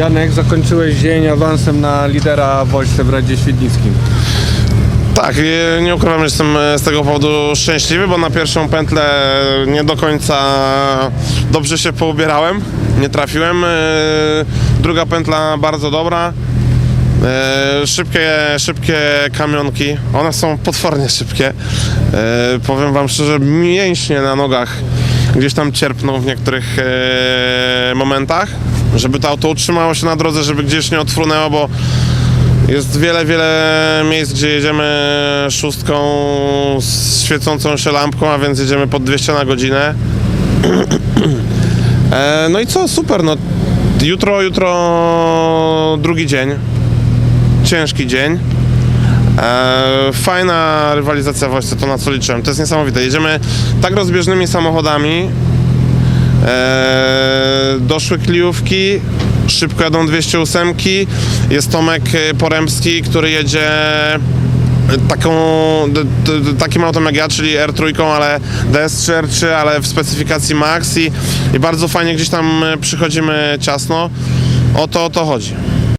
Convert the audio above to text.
Janek, zakończyłeś dzień awansem na lidera w Wojsce w Radzie Świdnickim. Tak, nie ukrywam, że jestem e, z tego powodu szczęśliwy, bo na pierwszą pętlę nie do końca dobrze się poubierałem, nie trafiłem. E, Druga pętla bardzo dobra. E, Szybkie, szybkie kamionki, one są potwornie szybkie. E, Powiem wam szczerze, mięśnie na nogach gdzieś tam cierpną w niektórych e, momentach, żeby to auto utrzymało się na drodze, żeby gdzieś nie odfrunęło, bo jest wiele, wiele miejsc, gdzie jedziemy szóstką z świecącą się lampką, a więc jedziemy pod 200 na godzinę. E, no i co, super, no jutro, jutro drugi dzień, ciężki dzień. E, fajna rywalizacja w Wojsce, to na co liczyłem, to jest niesamowite. Jedziemy tak rozbieżnymi samochodami, e, doszły kliówki, szybko jadą 208. Jest Tomek e, Poremski, który jedzie taką, d, d, takim autem jak ja, czyli R3, ale DS3, R3, ale w specyfikacji Max i, i bardzo fajnie gdzieś tam e, przychodzimy ciasno. O to, o to chodzi.